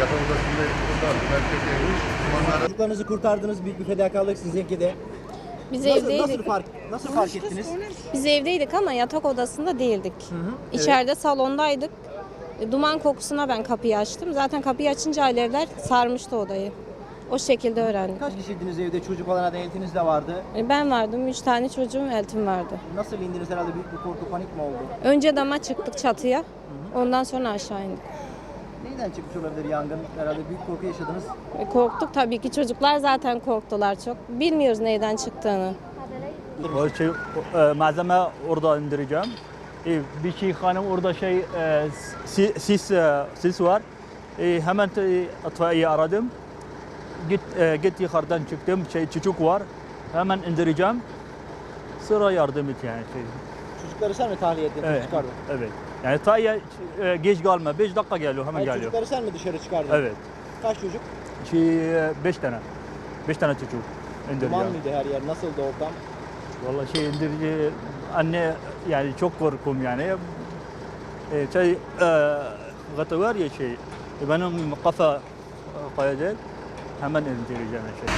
Yatak odasında kurtardı. Merkez evmiş. Dumanlara Çocuklarınızı kurtardınız büyük bir fedakarlık sizinki de. Biz Nasıl, evdeydik. nasıl fark nasıl fark ettiniz? Biz evdeydik ama yatak odasında değildik. İçeride salondaydık. E, Duman kokusuna ben kapıyı açtım. Zaten kapıyı açınca alevler sarmıştı odayı. O şekilde öğrendik. Kaç kişiydiniz evde? Çocuk olan eltiniz de vardı. E, Ben vardım, üç tane çocuğum, eltim vardı. Nasıl indiniz herhalde büyük bir korku panik mi oldu? Önce dama çıktık çatıya. Ondan sonra aşağı indik. Neyden çıkmış olabilir yangın? Herhalde büyük korku yaşadınız. E, Korktuk tabii ki. Çocuklar zaten korktular çok. Bilmiyoruz neyden çıktığını. O şey, e, malzeme orada indireceğim. E, bir şey hanım orada şey e, si- sis e, sis var. E, hemen itfaiye aradım. Git e, git yukarıdan çıktım. Şey çocuk var. Hemen indireceğim. Sıra yardım et yani şey. Çocukları sen mi tahliye ettin? Evet. Çıkardın. Evet. Yani ta ya, e, geç kalma. 5 dakika geliyor hemen Hayır, geliyor. çocukları sen mi dışarı çıkardın? Evet. Kaç çocuk? Şey 5 tane. 5 tane çocuk Duman indireceğim. mıydı her yer? Nasıldı ortam? Vallahi şey indirici anne yani çok korkum yani. E, şey e, gata var ya şey e, benim kafa e, kayacak hemen indireceğim şey.